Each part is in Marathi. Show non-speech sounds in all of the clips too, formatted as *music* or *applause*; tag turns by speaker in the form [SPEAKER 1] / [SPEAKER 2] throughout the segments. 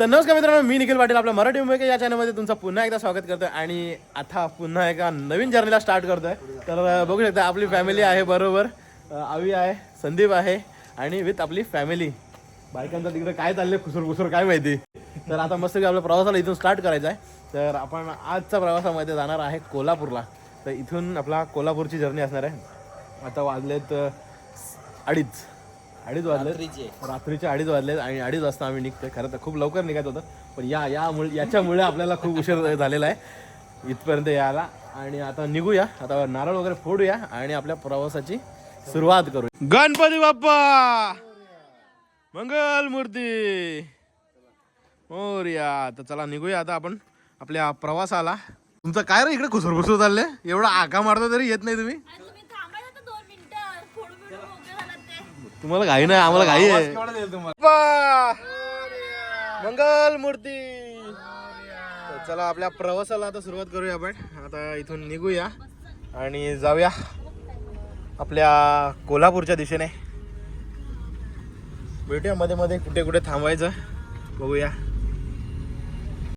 [SPEAKER 1] तर नमस्कार मित्रांनो मी निखिल पाटील आपल्या मराठी मुंबई या चॅनलमध्ये तुमचं पुन्हा एकदा स्वागत करतो आणि आता पुन्हा एका नवीन जर्नीला स्टार्ट करतोय. तर बघू शकता आपली फॅमिली आहे बरोबर. आवी आहे संदीप आहे आणि विथ आपली फॅमिली बायकांचा तिकडे काय चाललंय खुसूर खुसूर काय माहिती? तर आता मस्त आपल्या प्रवासाला इथून स्टार्ट करायचा आहे. तर आपण आजच्या प्रवासामध्ये जाणार आहे कोल्हापूरला. तर इथून आपला कोल्हापूरची जर्नी असणार आहे. आता वाजलेत अडीच. अडीच वाजले रात्रीचे. अडीच वाजले आणि अडीच वाजता आम्ही निघतोय. खरं तर खूप लवकर निघायचं होतं. पण या यामुळे याच्यामुळे आपल्याला खूप उशीर झालेला आहे. इथपर्यंत यायला. आणि आता निघूया. आता नारळ वगैरे फोडूया आणि आपल्या प्रवासाची सुरुवात करूया. गणपती बाप्पा! मंगल मूर्ती! मोर्या. तर चला निघूया आता आपण आपल्या प्रवासाला. तुमचं काय रे इकडे खुसूर खुसूर चाललंय? एवढा आका मारतो तरी येत नाही तुम्ही? तुम्हाला घाई नाही आम्हाला घाई आहे! मंगल मूर्ती! चला आपल्या प्रवासाला आता सुरुवात करूया आपण. आता इथून निघूया आणि जाऊया आपल्या कोल्हापूरच्या दिशेने. भेटूया मध्ये मध्ये कुठे कुठे थांबायचं बघूया.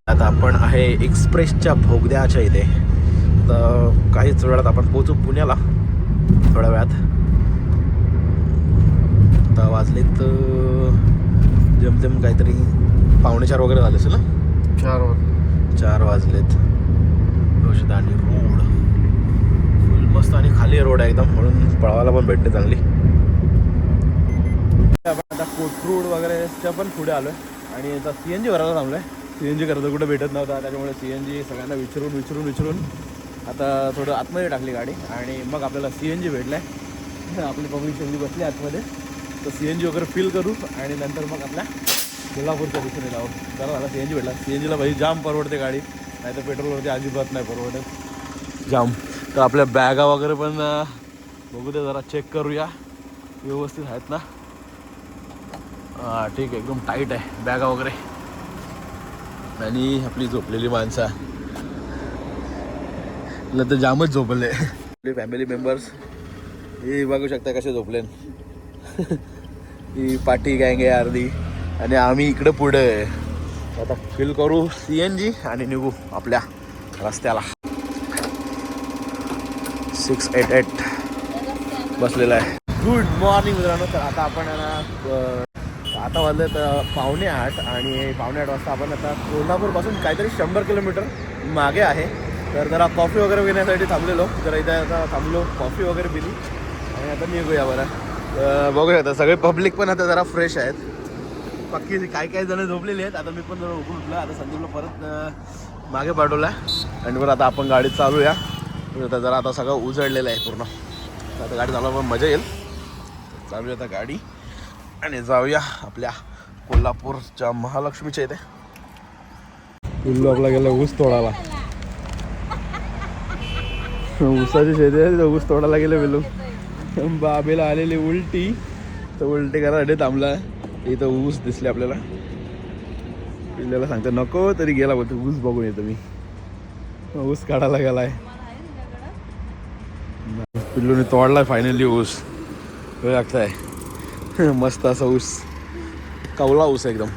[SPEAKER 1] आता आपण आहे एक्सप्रेसच्या भोगद्याच्या इथे. तर काहीच वेळात आपण पोहोचू पुण्याला थोड्या वेळात. आता वाजलेत अं, जमतेम काहीतरी पावणे चार वगैरे झाले असेल ना?
[SPEAKER 2] चार
[SPEAKER 1] चार वाजलेत. औषध आणि रोड. फुल मस्त आणि खाली रोड आहे एकदम म्हणून पळवायला पण भेटते चांगली. आपण आता कोथरूड वगैरेच्या पण पुढे आलोय. आणि आता सी एन जी भरायला थांबलोय. सी एन जी करता कुठं भेटत नव्हता त्याच्यामुळे सी एन जी सगळ्यांना विचारून विचारून विचारून आता थोडं आतमध्ये टाकली गाडी. आणि मग आपल्याला सी एन जी भेटलाय. *laughs* आपली पब्लिक सी एन जी बसली आतमध्ये. तर सी एन जी वगैरे फिल करू आणि नंतर मग आपल्या कोल्हापूरच्या दिशेने जाऊ. जरा झाला सी एन जी भेटला. सी एन जीला भाई जाम परवडते गाडी. नाही तर पेट्रोलवरती अजिबात नाही परवडत. जाम. तर आपल्या बॅगा वगैरे पण बघू दे जरा चेक करूया. व्यवस्थित आहेत ना? हां ठीक आहे. एकदम टाईट आहे बॅगा वगैरे. आणि आपली झोपलेली माणसं. नंतर तर जामच झोपले. आपले फॅमिली मेंबर्स हे बघू शकता कसे झोपले *laughs* ती पाठी गँग आहे अर्धी. आणि आम्ही इकडं पुढे आहे. आता फिल करू सी एन जी आणि निघू आपल्या रस्त्याला. सिक्स एट एट बसलेला आहे. गुड मॉर्निंग मित्रांनो. तर आता आपण आहे ना आता वाजले तर पावणे आठ आणि पावणे आठ वाजता आपण आता कोल्हापूरपासून काहीतरी शंभर किलोमीटर मागे आहे. तर जरा कॉफी वगैरे पिण्यासाठी थांबलेलो. जरा इथे आता थांबलो. कॉफी वगैरे पिली. आणि आता निघूया बरं. अं, बघूया आता. सगळे पब्लिक पण आता जरा फ्रेश आहेत. पक्की काही काही जण झोपलेली आहेत. आता मी पण जरा उठून उठलो आता संदीपला परत मागे पाठवला आणि बरं आता आपण गाडीत चालूया. आता जरा आता सगळं उजळलेलं आहे पूर्ण. आता गाडी चालवा पण मजा येईल. चालूया आता गाडी. आणि जाऊया आपल्या कोल्हापूरच्या महालक्ष्मीच्या इथे. आपला गेला ऊस तोडायला. ऊसाची शेती आहे ऊस तोडायला गेले पिल्लू *laughs* बाबेला आलेली उलटी. तर उलटी करायसाठी थांबला इथं ऊस दिसले आपल्याला. पिल्ल्याला सांगतो नको तरी गेला बोलतो ऊस बघून येतो मी. ऊस काढायला गेलाय. पिल्लूने तोडलाय फायनली ऊस. वेळ लागताय. *laughs* मस्त असा ऊस. कवला ऊस एकदम.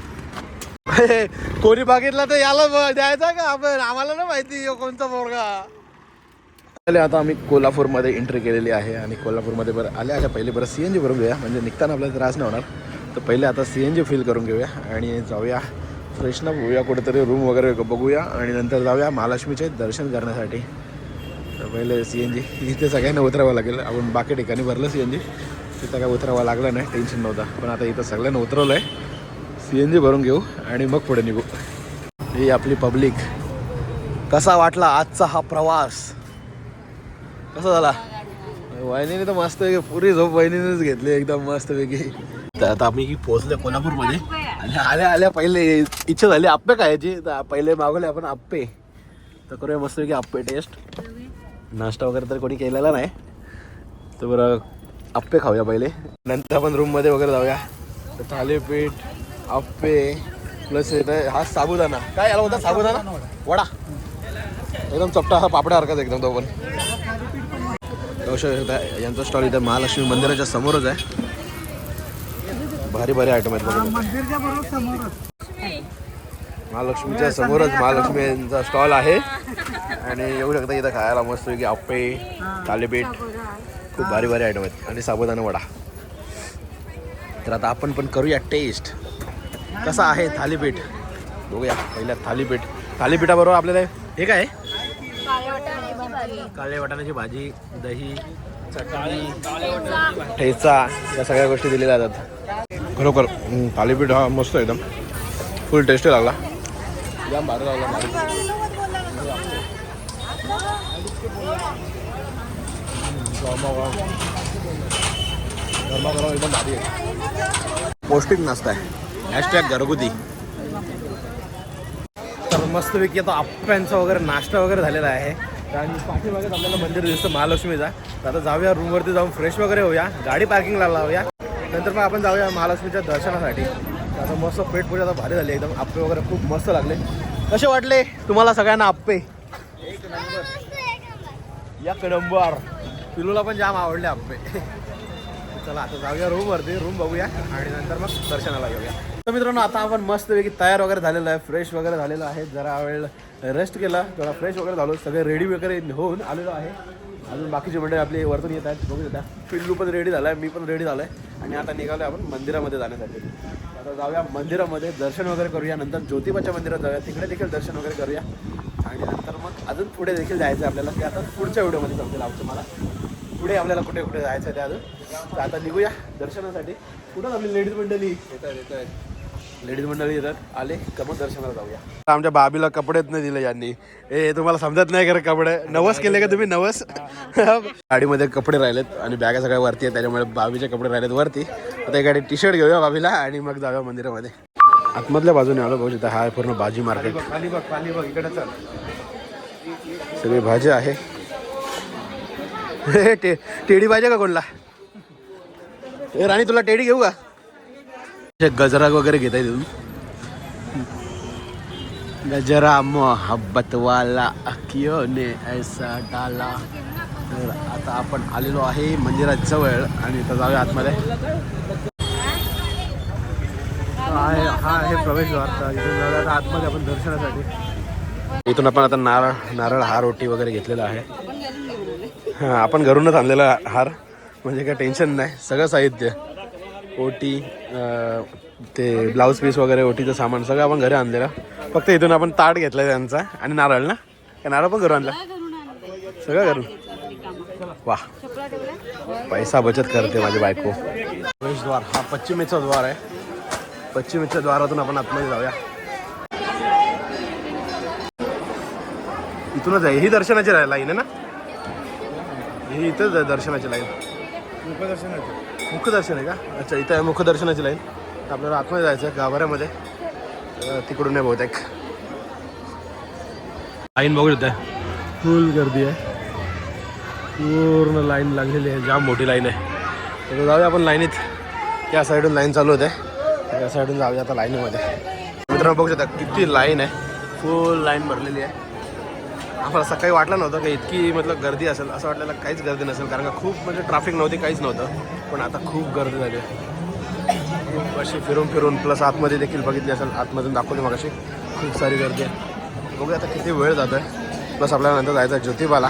[SPEAKER 1] *laughs* कोणी बघितला तर याला द्यायचा का? आपण? आम्हाला ना माहिती कोणता पोरगा. आता आम्ही कोल्हापूरमध्ये एंट्री केलेली आहे आणि कोल्हापूरमध्ये बरं आल्या अशा पहिले बरं सी एन जी भरून घेऊया. म्हणजे निघताना आपल्याला त्रास नाही होणार. तर पहिले आता सी एन जी फिल करून घेऊया आणि जाऊया. फ्रेशनअप होऊया कुठेतरी रूम वगैरे बघूया आणि नंतर जाऊया महालक्ष्मीचे दर्शन करण्यासाठी. तर पहिले सी एन जी इथे सगळ्यांना उतरावं लागेल. आपण बाकी ठिकाणी भरलं सी एन जी तिथं काय उतरावं लागलं नाही. टेन्शन नव्हतं. पण आता इथं सगळ्यांना उतरवलं आहे सी एन जी भरून घेऊ आणि मग पुढे निघू. ही आपली पब्लिक कसा वाटला आजचा हा प्रवास? कसा झाला? वहिनीने तर मस्त पुरी झोप वहिनीनेच घेतली एकदम मस्त पैकी तर आता आम्ही पोहोचले कोल्हापूरमध्ये. आणि आल्या आल्या पहिले इच्छा झाली आप्पे खायची. तर पहिले मागवले आपण आप्पे. तर करूया मस्त पैकी आप्पे टेस्ट नाश्ता वगैरे तर कोणी केलेला नाही. तर बरं आप्पे खाऊया पहिले. नंतर आपण रूममध्ये वगैरे जाऊया. तर थालीपीठ आप्पे प्लस हा साबुदाणा. काय याला होता साबुदाणा? वडा. एकदम चपटा हा पापड्यासारखाच एकदम तो पण. अवश्य यांचा स्टॉल इथं महालक्ष्मी मंदिराच्या समोरच आहे. भारी भारी आयटम आहेत बघा.
[SPEAKER 2] समोरच
[SPEAKER 1] महालक्ष्मीच्या समोरच महालक्ष्मीचा स्टॉल आहे. आणि येऊ शकता इथं खायला मस्त की आप्पे थालीपीठ खूप भारी भारी आयटम आहेत. आणि साबुदाणा वडा. तर आता आपण पण करूया टेस्ट कसा आहे थालीपीठ? बघूया पहिल्या थालीपीठ. थालीपीठाबरोबर आपल्याला हे काय काळे वाटाण्याची भाजी दही चटणी ठेचा या सगळ्या गोष्टी दिलेल्या जातात खरोखर थालीपीठ हा मस्त एकदम. फुल टेस्टी लागला. जाम भारी एकदम भारी पौष्टिक नाश्ता आहे. हॅशटॅग घरगुती. तर मस्तपैकी आता आप्प्यांचा वगैरे नाश्ता वगैरे झालेला आहे. आणि पाठीमागेच आपल्याला मंदिर दिसतं महालक्ष्मीचा. तर आता जाऊया रूमवरती जाऊन फ्रेश वगैरे होऊया. गाडी पार्किंगला लावूया. नंतर मग आपण जाऊया महालक्ष्मीच्या दर्शनासाठी. आता मस्त पेट पूजा आता भारी झाली एकदम आप्पे वगैरे खूप मस्त लागले. कसे वाटले तुम्हाला सगळ्यांना आप्पे? या कडंबर पिलूला पण जाम आवडले आप्पे. *laughs* चला आता जाऊया रूम वरती. रूम बघूया. आणि नंतर मग दर्शनाला घेऊया तर मित्रांनो आता आपण मस्तपैकी तयार वगैरे झालेलं आहे फ्रेश वगैरे झालेलं आहे. जरा वेळ रेस्ट केला थोडा फ्रेश वगैरे झालो. सगळे रेडी वगैरे होऊन आलेलो आहे. अजून बाकीचे मंडळी आपली वरतून येत आहेत बघू शकता पिल्लू पण रेडी झाला आहे मी पण रेडी झालो आहे आणि आता निघालो आपण मंदिरामध्ये जाण्यासाठी. आता जाऊया मंदिरामध्ये दर्शन वगैरे करूया. नंतर ज्योतिबाच्या मंदिरात जाऊया. तिकडे देखील दर्शन वगैरे करूया. आणि नंतर मग अजून पुढे देखील जायचं आहे आपल्याला. ते आता पुढच्या व्हिडिओमध्ये समजेल आमचं मला. पुढे आपल्याला कुठे कुठे जायचं आहे ते अजून. तर आता निघूया दर्शनासाठी. कुठं आपली लेडीज मंडळी? येतात आहेत लेडीज मंडळी येतात. आले का मग दर्शनाला जाऊया. आमच्या बाबीला कपडेच नाही दिले यांनी. ए तुम्हाला समजत नाही का कपडे. नवस केले का तुम्ही? नवस? *laughs* गाडीमध्ये कपडे राहिलेत आणि बॅगा सगळ्या वरती आहेत त्याच्यामुळे बाबीचे कपडे राहिलेत वरती. आता एक गाडी टी शर्ट घेऊया बाबीला आणि मग जाऊया मंदिरामध्ये. आतमधल्या बाजूने आलो बघू शकता हा पूर्ण भाजी मार्केट सगळी भाजी आहे. *laughs* टेडी पाहिजे का कोणला? ए राणी तुला टेडी घेऊ का? गजरा वगैरे घेताय तुम्ही? गजरा मोहब्बत वाला ने ऐसा डाला. तर आता आपण आलेलो आहे मंदिरात जवळ आणि इथं जाऊया आतमध्ये. हा आहे हा आहे प्रवेशद्वार. इथून आतमध्ये आपण दर्शनासाठी. इथून आपण आता नारळ नारळ हार ओटी वगैरे घेतलेला आहे. हां आपण घरूनच आणलेला हार. म्हणजे काय टेन्शन नाही. सगळं साहित्य. ओटी ते ब्लाऊज पीस वगैरे ओटीचं सामान सगळं आपण घरी आणलेलं. फक्त इथून आपण ताट घेतला त्यांचा आणि नारळ ना? का नारळ पण घरून आणला? सगळं घरून? वा पैसा बचत करते माझी बायको. प्रवेशद्वार हा पश्चिमेचा द्वार आहे. पश्चिमेच्या द्वारातून आपण आतमध्ये जाऊया. इथूनच आहे. ही दर्शनाची लाईन आहे ना? ही इथंच आहे दर्शनाची लाईन. मुखदर्शन आहे का? अच्छा इथं आहे मुखदर्शनाची लाईन. तर आपल्याला आतमध्ये जायचं आहे गाभाऱ्यामध्ये तिकडून आहे बहुतेक. लाईन बघू शकता फुल गर्दी आहे. पूर्ण लाईन लागलेली आहे. जाम मोठी लाईन आहे. तर जाऊया आपण लाईनीत. या साईडून लाईन चालू होते. या साईडून जाऊया आता लाईनीमध्ये. मित्रांनो बघू शकता किती लाईन आहे. फुल लाईन भरलेली आहे. आम्हाला सकाळी वाटलं नव्हतं की इतकी मतलब गर्दी असेल. असं वाटलेलं काहीच गर्दी नसेल. कारण का खूप म्हणजे ट्रॅफिक नव्हती काहीच नव्हतं. पण आता खूप गर्दी झाली खूप अशी फिरून फिरून प्लस आतमध्ये देखील बघितली असेल आतमधून दाखवली मग अशी खूप सारी गर्दी आहे. बघूया आता किती वेळ जातो आहे प्लस आपल्याला नंतर जायचं आहे ज्योतिबाला.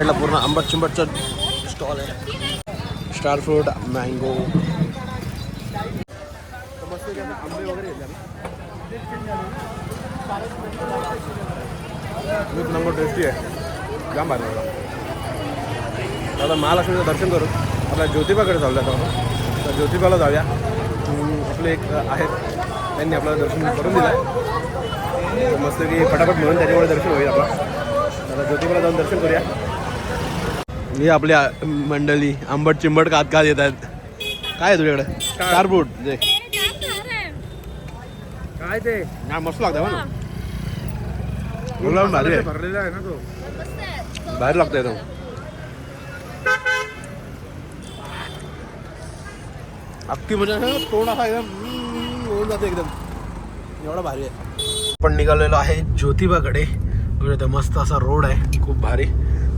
[SPEAKER 1] साईडला पूर्ण आंबट चिंबटचा स्टॉल आहे. स्टार फ्रूट मँगो आंबे वगैरे एक नंबर टेस्टी आहे. जाम भारी आता महालक्ष्मीचं दर्शन करू. आपल्या ज्योतिबाकडे चालू आता. तर ज्योतिबाला जाऊया. आपले एक आहेत त्यांनी आपल्याला दर्शन करून दिलं आहे मस्त की फटाफट म्हणून त्याच्यामुळे दर्शन होईल आपलं. आता ज्योतिबाला जाऊन दर्शन करूया. ही आपली आ- मंडळी आंबट चिंबट कात कात येत आहेत. काय आहे तुझ्याकडे? कारबूट जे.
[SPEAKER 2] काय ते?
[SPEAKER 1] मस्त लागतं ना. गुलाब भारी आहे.
[SPEAKER 2] भरलेला आहे ना तो.
[SPEAKER 1] बाहेर लागतं एकदम अख्खी म्हणजे असं तोंड असा एकदम हम्म, होऊन जाते एकदम. एवढा भारी आहे. आपण निघालेलो आहे ज्योतिबाकडे. इथं मस्त असा रोड आहे. खूप भारी.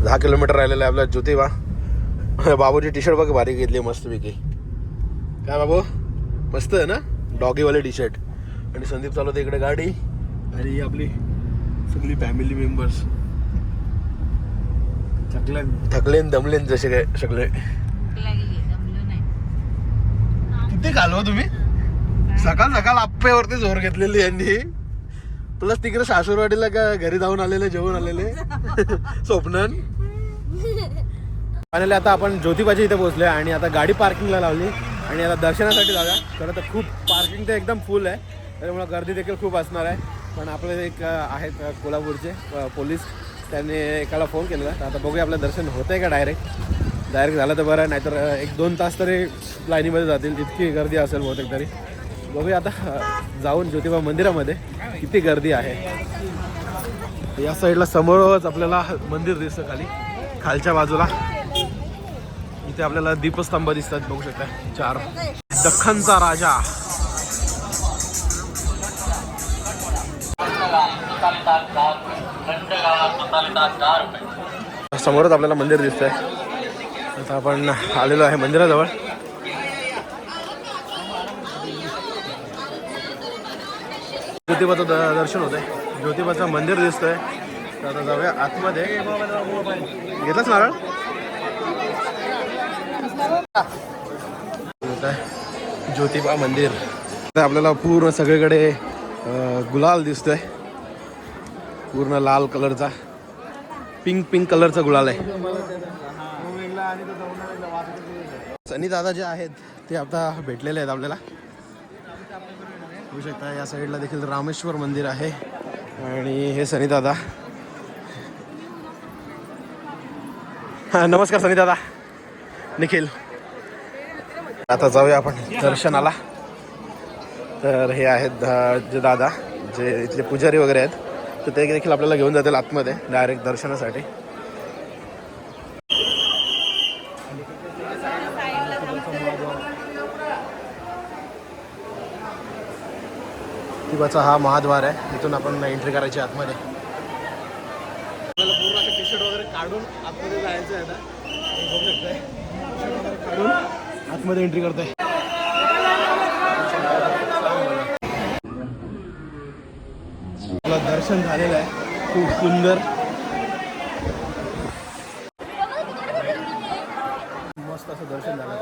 [SPEAKER 1] दहा किलोमीटर राहिलेला आहे आपला ज्योतिबा. *laughs* बाबूची टी शर्ट बघ भारी घेतली मस्तपैकी. काय बाबू? मस्त आहे ना? डॉगीवाले टी शर्ट आणि संदीप चालवते इकडे गाडी. आणि आपली सगळी फॅमिली मेंबर्स थकले थकलेन दमलेन जसे काय सगळे. किती घालव हो तुम्ही? सकाळ सकाळ आप्प्यावरती जोर घेतलेली यांनी. प्लस तिकडे सासूरवाडीला का घरी जाऊन आलेले जेवण आलेले. *laughs* स्वप्नन. फायनली आता आपण ज्योतिबाच्या इथे पोहोचलोय आणि आता गाडी पार्किंगला लावली. आणि आता दर्शनासाठी जागा खरं तर खूप पार्किंग तर एकदम फुल आहे. त्याच्यामुळे गर्दी देखील खूप असणार आहे. पण आपले एक आहेत कोल्हापूरचे पोलीस. त्यांनी एकाला फोन केलेला. तर आता बघूया आपलं दर्शन होतंय का डायरेक्ट डायरेक्ट झालं तर बरं नाहीतर एक दोन तास तरी लाईनीमध्ये जातील. इतकी गर्दी असेल बहुतेक तरी. बघूया आता जाऊन ज्योतिबा मंदिरामध्ये किती गर्दी आहे. या साईडला समोरच आपल्याला मंदिर दिसतं खाली. खालच्या बाजूला. इथे आपल्याला दीपस्तंभ दिसतात बघू शकता. चार. दख्खनचा राजा. समोरच आपल्याला मंदिर दिसतंय. आता आपण आलेलो आहे मंदिराजवळ. ज्योतिबाचं दर्शन होतंय. ज्योतिबाचं मंदिर दिसतंय. आता जाऊया आतमध्ये. घेतलाच नारळ? ज्योतिबा मंदिर. आपल्याला पूर्ण सगळीकडे गुलाल दिसतोय. पूर्ण लाल कलरचा पिंक पिंक कलरचा गुलाल आहे. सनी दादा जे आहेत ते आता भेटलेले आहेत आपल्याला. बघू शकता या साईडला देखील रामेश्वर मंदिर आहे. आणि हे सनी दादा. हा नमस्कार सनी दादा. निखिल. आता जाऊया आपण दर्शनाला. तर हे आहेत जे दादा जे इथले पुजारी वगैरे आहेत तर ते देखील आपल्याला घेऊन जातील आतमध्ये डायरेक्ट दर्शनासाठी. दिवाचा हा महाद्वार आहे इथून आपण एंट्री करायची आतमध्ये. पूर्ण टी शर्ट वगैरे काढून आतमध्ये जायचं आहे आतमध्ये एंट्री करतोय. दर्शन झालेलं आहे. खूप सुंदर. मस्त असं दर्शन झालं.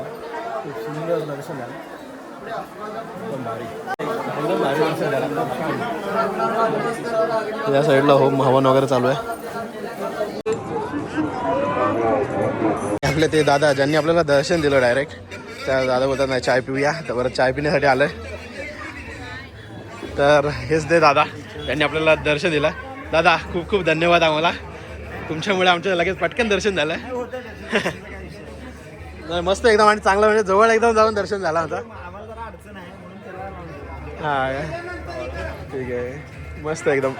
[SPEAKER 1] खूप सुंदर दर्शन झालं. एकदम भारी. एकदम भारी दर्शन झालं. या साईडला होम हवन वगैरे चालू आहे. आपले ते दादा ज्यांनी आपल्याला दर्शन दिलं डायरेक्ट त्या दादा बोलतात नाही चाय पिऊया. तर बरं चाय पिण्यासाठी आलं तर हेच दे दादा. त्यांनी आपल्याला दर्शन दिलं. दादा खूप खूप धन्यवाद आम्हाला. तुमच्यामुळे आमच्या लगेच पटकन दर्शन झालं. *laughs* नाही मस्त एकदम आणि चांगलं म्हणजे जवळ एकदम जाऊन दर्शन झालं होता हा काय? ठीक आहे. मस्त एकदम.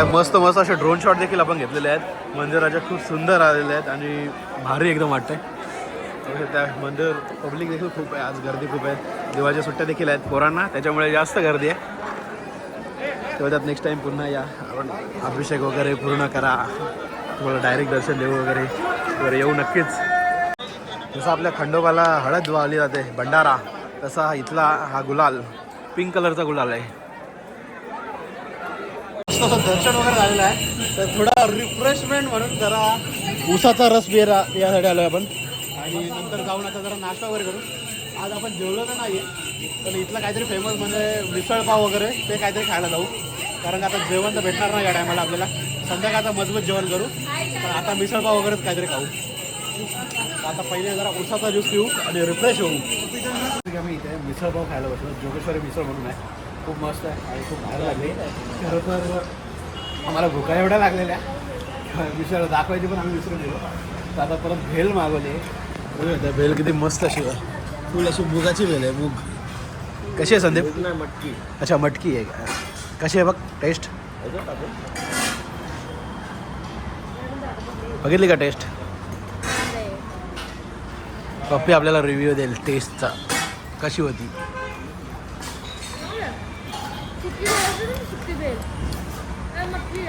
[SPEAKER 1] मस्त मस्त असे ड्रोन शॉट देखील आपण घेतलेले आहेत. मंदिराच्या खूप सुंदर आलेले आहेत आणि भारी एकदम वाटतंय. त्या मंदिर पब्लिक देखील खूप आहे. आज गर्दी खूप आहे. देवाच्या सुट्ट्या देखील आहेत पोरांना. त्याच्यामुळे जास्त गर्दी आहे. तेव्हा त्यात नेक्स्ट टाईम पुन्हा या. आपण अभिषेक वगैरे पूर्ण करा. तुम्हाला डायरेक्ट दर्शन देऊ वगैरे. वगैरे येऊ नक्कीच. जसं आपल्या खंडोबाला हळद वावली जाते भंडारा तसा इथला हा गुलाल पिंक कलरचा गुलाल आहे. असं दर्शन वगैरे झालेलं आहे. तर थोडा रिफ्रेशमेंट म्हणून जरा उसाचा रस बिरा यासाठी आलो आपण. आणि नंतर जाऊन आता जरा नाश्ता वगैरे करू. आज आपण जेवलो तर नाही आहे पण इथलं काहीतरी फेमस म्हणजे मिसळपाव वगैरे ते काहीतरी खायला जाऊ. कारण आता जेवण तर भेटणार नाही या टायमाला आपल्याला. संध्याकाळचा मजबूत जेवण करू. पण आता मिसळपाव वगैरेच काहीतरी खाऊ. आता पहिले जरा उसाचा ज्यूस पिऊ आणि रिफ्रेश होऊ. आम्ही इथे मिसळपाव खायला बसलो. जोगेश्वरी मिसळ म्हणून आहे. खूप मस्त आहे आणि खूप भारी लागली. खरं तर आम्हाला भुका एवढ्या लागलेल्या. मिसळ दाखवायची पण आम्ही विसरून गेलो. तर आता परत भेल मागवली. बघा भेल किती मस्त अशी फुल अशी मुगाची भेल आहे मूग. कशी आहे संदीप?
[SPEAKER 2] नाही मटकी.
[SPEAKER 1] अच्छा मटकी आहे का? कशी आहे बघ टेस्ट बघितली का टेस्ट पप्पी आपल्याला रिव्ह्यू देईल टेस्टचा कशी होती?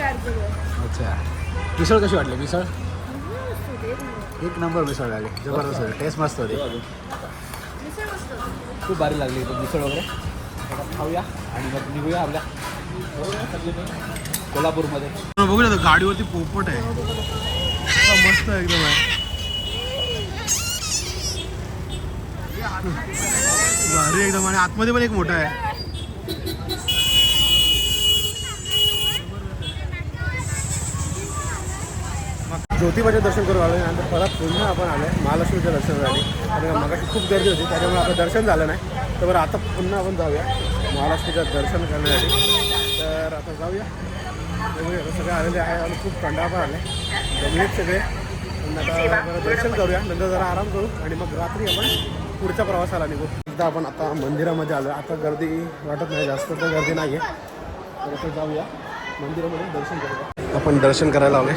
[SPEAKER 1] अच्छा. मिसळ कशी वाटली? मिसळ?
[SPEAKER 3] एक नंबर.
[SPEAKER 1] मिसळ लागली जबरदस्त होती. टेस्ट मस्त होती. खूप भारी लागली इथं मिसळ वगैरे. खाऊया आणि मग निघूया आपल्या कोल्हापूरमध्ये. बघू ना गाडीवरती पोपट आहे. मस्त एकदम आहे. भारी एकदम आणि आतमध्ये पण एक मोठा आहे. ज्योतिबाचे दर्शन करून आलो नंतर परत पुन्हा आपण आलो आहे महालक्ष्मीचं दर्शन झाले आणि मगाशी खूप गर्दी होती त्याच्यामुळे आपलं दर्शन झालं नाही. तर बरं आता पुन्हा आपण जाऊया महालक्ष्मीचं दर्शन करण्यासाठी. तर आता जाऊया. सगळे आलेले आहे आणि खूप थंडा पण आले जमलेत सगळे. आता दर्शन करूया. नंतर जरा आराम करू आणि मग रात्री आपण पुढच्या प्रवासाला निघू. एकदा आपण आता मंदिरामध्ये आलो आता गर्दी वाटत नाही जास्त तर गर्दी नाही आहे तर आता जाऊया. मंदिरामध्ये दर्शन करूया. आपण दर्शन करायला आलोय.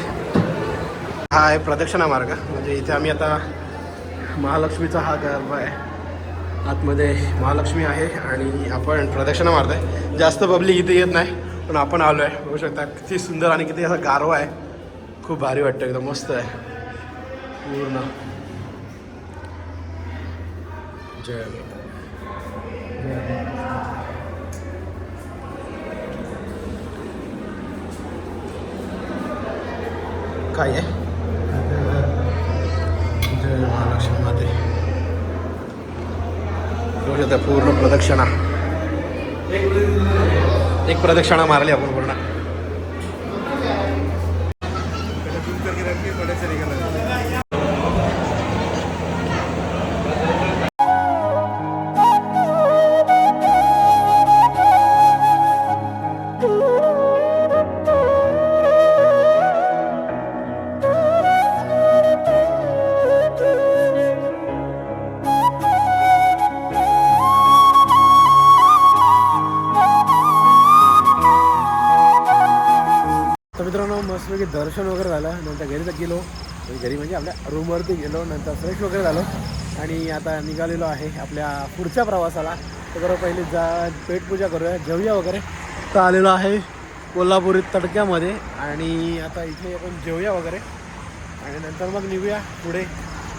[SPEAKER 1] हा आहे प्रदक्षिणा मार्ग. म्हणजे इथे आम्ही आता महालक्ष्मीचा हा गर्भ आहे. आतमध्ये महालक्ष्मी आहे आणि आपण प्रदक्षिणा आहे. जास्त पब्लिक इथे येत नाही पण आपण आलो आहे. बघू शकता किती सुंदर आणि किती असा गारवा आहे. खूप भारी वाटतं एकदम मस्त आहे. पूर्ण. जय काय आहे? जय पूर्ण प्रदक्षिणा. एक प्रदक्षिणा मारली आपण पूर्ण. मस्तपैकी दर्शन वगैरे झालं. नंतर घरी तर गेलो. घरी म्हणजे आपल्या रूमवरती गेलो. नंतर फ्रेश वगैरे झालो. आणि आता निघालेलो आहे आपल्या पुढच्या प्रवासाला. तर पहिले जा पेटपूजा करूया जेवूया वगैरे. तर आलेलो आहे कोल्हापुरी तडक्यामध्ये. आणि आता इथे आपण जेवूया वगैरे. आणि नंतर मग निघूया पुढे.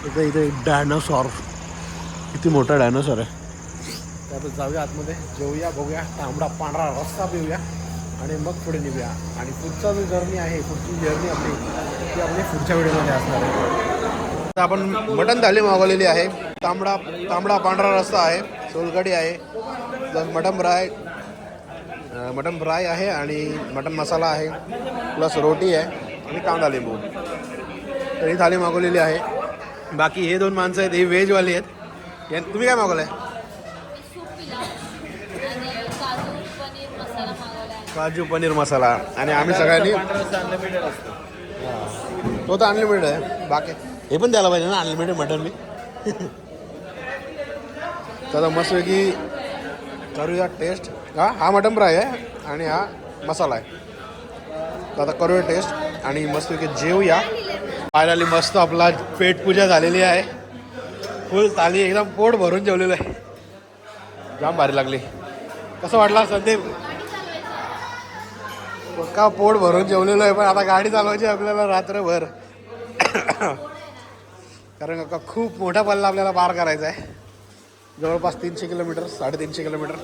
[SPEAKER 1] इथं इथे एक डायनोसॉर किती मोठा डायनोसॉर आहे. तर आता जाऊया आतमध्ये. जेवूया बघूया. तांबडा पांढरा रस्ता पिऊया. आणि मग पुढे निघूया. आणि पुढचा जो जर्नी आहे पुढची जर्नी आपली ती आपली पुढच्या वेळेमध्ये असणार आहे. आपण मटन थाली मागवलेली आहे. तांबडा तांबडा पांढरा रस्ता आहे सोलकडी आहे plus mutton fry mutton fry आहे आणि मटन मसाला आहे प्लस रोटी आहे आणि कांदा लिंबू. तर ही थाली मागवलेली आहे. बाकी हे दोन माणसं आहेत ही व्हेजवाली आहेत. या- तुम्ही काय मागवलं आहे
[SPEAKER 3] काजू पनीर मसाला
[SPEAKER 1] आणि आम्ही सगळ्यांनी तो तर अनलिमिटेड आहे. बाकी हे पण द्यायला पाहिजे ना अनलिमिटेड मटन मी तर आता मस्तपैकी करूया टेस्ट हा हा मटन फ्राय आहे आणि हा मसाला आहे. तर आता करूया टेस्ट आणि मस्तपैकी जेवूया. फायनली मस्त आपला पेट पूजा झालेली आहे. फुल थाली एकदम पोट भरून जेवलेलं आहे. जाम भारी लागली. कसं वाटलं संदीप? पक्का पोट भरून जेवलेलो आहे पण आता गाडी चालवायची आपल्याला रात्रभर. कारण का खूप मोठा पल्ला आपल्याला पार करायचा आहे. जवळपास तीनशे किलोमीटर साडेतीनशे किलोमीटर.